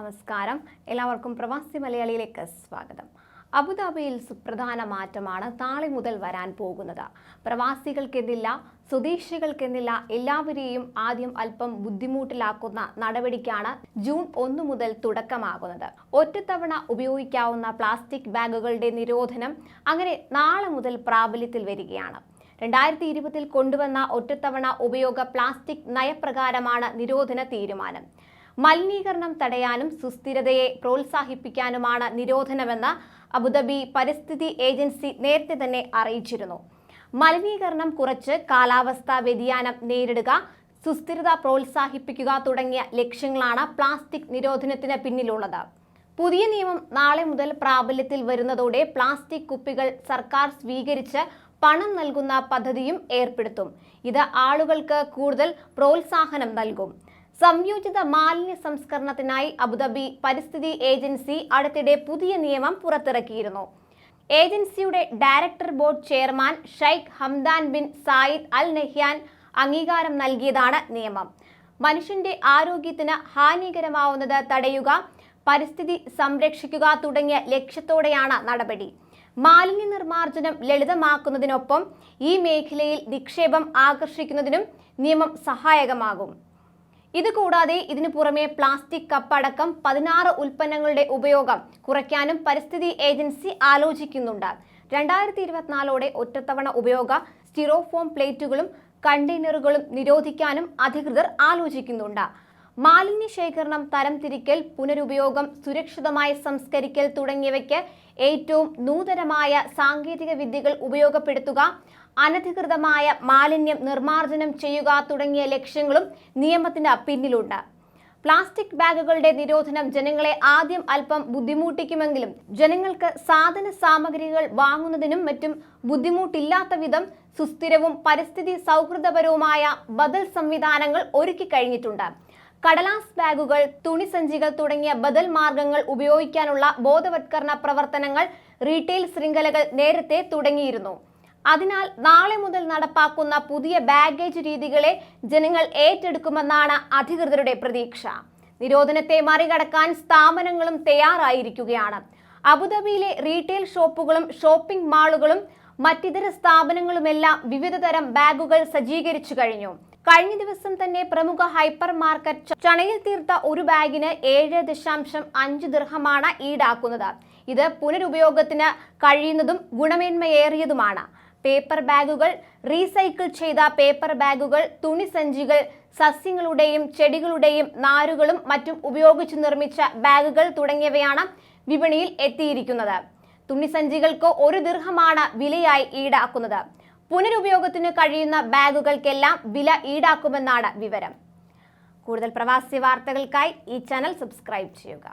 നമസ്കാരം. എല്ലാവർക്കും പ്രവാസി മലയാളിയിലേക്ക് സ്വാഗതം. അബുദാബിയിൽ സുപ്രധാന മാറ്റമാണ് നാളെ മുതൽ വരാൻ പോകുന്നത്. പ്രവാസികൾക്കെന്നില്ല സ്വദേശികൾക്കെന്നില്ല എല്ലാവരെയും ആദ്യം അല്പം ബുദ്ധിമുട്ടിലാക്കുന്ന നടപടിക്കാണ് ജൂൺ ഒന്ന് മുതൽ തുടക്കമാകുന്നത്. ഒറ്റത്തവണ ഉപയോഗിക്കാവുന്ന പ്ലാസ്റ്റിക് ബാഗുകളുടെ നിരോധനം അങ്ങനെ നാളെ മുതൽ പ്രാബല്യത്തിൽ വരികയാണ്. രണ്ടായിരത്തി ഇരുപതിൽ കൊണ്ടുവന്ന ഒറ്റത്തവണ ഉപയോഗ പ്ലാസ്റ്റിക് നയപ്രകാരമാണ് നിരോധന തീരുമാനം. മലിനീകരണം തടയാനും സുസ്ഥിരതയെ പ്രോത്സാഹിപ്പിക്കാനുമാണ് നിരോധനമെന്ന് അബുദാബി പരിസ്ഥിതി ഏജൻസി നേരത്തെ തന്നെ അറിയിച്ചിരുന്നു. മലിനീകരണം കുറച്ച് കാലാവസ്ഥാ വ്യതിയാനം നേരിടുക സുസ്ഥിരത പ്രോത്സാഹിപ്പിക്കുക തുടങ്ങിയ ലക്ഷ്യങ്ങളാണ് പ്ലാസ്റ്റിക് നിരോധനത്തിന് പിന്നിലുള്ളത്. പുതിയ നിയമം നാളെ മുതൽ പ്രാബല്യത്തിൽ വരുന്നതോടെ പ്ലാസ്റ്റിക് കുപ്പികൾ സർക്കാർ സ്വീകരിച്ച് പണം നൽകുന്ന പദ്ധതിയും ഏർപ്പെടുത്തും. ഇത് ആളുകൾക്ക് കൂടുതൽ പ്രോത്സാഹനം നൽകും. സംയോജിത മാലിന്യ സംസ്കരണത്തിനായി അബുദാബി പരിസ്ഥിതി ഏജൻസി അടുത്തിടെ പുതിയ നിയമം പുറത്തിറക്കിയിരുന്നു. ഏജൻസിയുടെ director board chairman Sheikh Hamdan bin Zayed Al Nahyan അംഗീകാരം നൽകിയതാണ് നിയമം. മനുഷ്യന്റെ ആരോഗ്യത്തിന് ഹാനികരമാവുന്നത് തടയുക പരിസ്ഥിതി സംരക്ഷിക്കുക തുടങ്ങിയ ലക്ഷ്യത്തോടെയാണ് നടപടി. മാലിന്യ നിർമ്മാർജനം ലളിതമാക്കുന്നതിനൊപ്പം ഈ മേഖലയിൽ നിക്ഷേപം ആകർഷിക്കുന്നതിനും നിയമം സഹായകമാകും. ഇതുകൂടാതെ ഇതിനു പുറമെ പ്ലാസ്റ്റിക് കപ്പ് അടക്കം പതിനാറ് ഉൽപ്പന്നങ്ങളുടെ ഉപയോഗം കുറയ്ക്കാനും പരിസ്ഥിതി ഏജൻസി ആലോചിക്കുന്നുണ്ട്. രണ്ടായിരത്തി ഇരുപത്തിനാലോടെ ഒറ്റത്തവണ ഉപയോഗ സ്റ്റിറോഫോം പ്ലേറ്റുകളും കണ്ടെയ്നറുകളും നിരോധിക്കാനും അധികൃതർ ആലോചിക്കുന്നുണ്ട്. മാലിന്യ ശേഖരണം തരംതിരിക്കൽ പുനരുപയോഗം സുരക്ഷിതമായി സംസ്കരിക്കൽ തുടങ്ങിയവയ്ക്ക് ഏറ്റവും നൂതനമായ സാങ്കേതിക വിദ്യകൾ ഉപയോഗപ്പെടുത്തുക അനധികൃതമായ മാലിന്യം നിർമ്മാർജനം ചെയ്യുക തുടങ്ങിയ ലക്ഷ്യങ്ങളും നിയമത്തിന് പിന്നിലുണ്ട്. പ്ലാസ്റ്റിക് ബാഗുകളുടെ നിരോധനം ജനങ്ങളെ ആദ്യം അല്പം ബുദ്ധിമുട്ടിക്കുമെങ്കിലും ജനങ്ങൾക്ക് സാധന സാമഗ്രികൾ വാങ്ങുന്നതിനും മറ്റും ബുദ്ധിമുട്ടില്ലാത്ത വിധം സുസ്ഥിരവും പരിസ്ഥിതി സൗഹൃദപരവുമായ ബദൽ സംവിധാനങ്ങൾ ഒരുക്കി കഴിഞ്ഞിട്ടുണ്ട്. കടലാസ് ബാഗുകൾ തുണിസഞ്ചികൾ തുടങ്ങിയ ബദൽ മാർഗങ്ങൾ ഉപയോഗിക്കാനുള്ള ബോധവത്കരണ പ്രവർത്തനങ്ങൾ റീറ്റെയിൽ ശൃംഖലകൾ നേരത്തെ തുടങ്ങിയിരുന്നു. അതിനാൽ നാളെ മുതൽ നടപ്പാക്കുന്ന പുതിയ ബാഗേജ് രീതികളെ ജനങ്ങൾ ഏറ്റെടുക്കുമെന്നാണ് അധികൃതരുടെ പ്രതീക്ഷ. നിരോധനത്തെ മറികടക്കാൻ സ്ഥാപനങ്ങളും തയ്യാറായിരിക്കുകയാണ്. അബുദാബിയിലെ റീറ്റെയിൽ ഷോപ്പുകളും ഷോപ്പിംഗ് മാളുകളും മറ്റിതര സ്ഥാപനങ്ങളുമെല്ലാം വിവിധതരം ബാഗുകൾ സജ്ജീകരിച്ചു കഴിഞ്ഞു. കഴിഞ്ഞ ദിവസം തന്നെ പ്രമുഖ ഹൈപ്പർ മാർക്കറ്റ് ചണയിൽ തീർത്ത ഒരു ബാഗിന് ഏഴ് ദശാംശം അഞ്ച് ദീർഘമാണ് ഈടാക്കുന്നത്. ഇത് പുനരുപയോഗത്തിന് കഴിയുന്നതും ഗുണമേന്മയേറിയതുമാണ്. പേപ്പർ ബാഗുകൾ റീസൈക്കിൾ ചെയ്ത പേപ്പർ ബാഗുകൾ തുണിസഞ്ചികൾ സസ്യങ്ങളുടെയും ചെടികളുടെയും നാരുകളും മറ്റും ഉപയോഗിച്ച് നിർമ്മിച്ച ബാഗുകൾ തുടങ്ങിയവയാണ് വിപണിയിൽ എത്തിയിരിക്കുന്നത്. തുണിസഞ്ചികൾക്ക് ഒരു ദീർഘമാണ് വിലയായി ഈടാക്കുന്നത്. പുനരുപയോഗത്തിന് കഴിയുന്ന ബാഗുകൾക്കെല്ലാം വില ഈടാക്കുമെന്നാണ് വിവരം. കൂടുതൽ പ്രവാസി വാർത്തകൾക്കായി ഈ ചാനൽ സബ്സ്ക്രൈബ് ചെയ്യുക.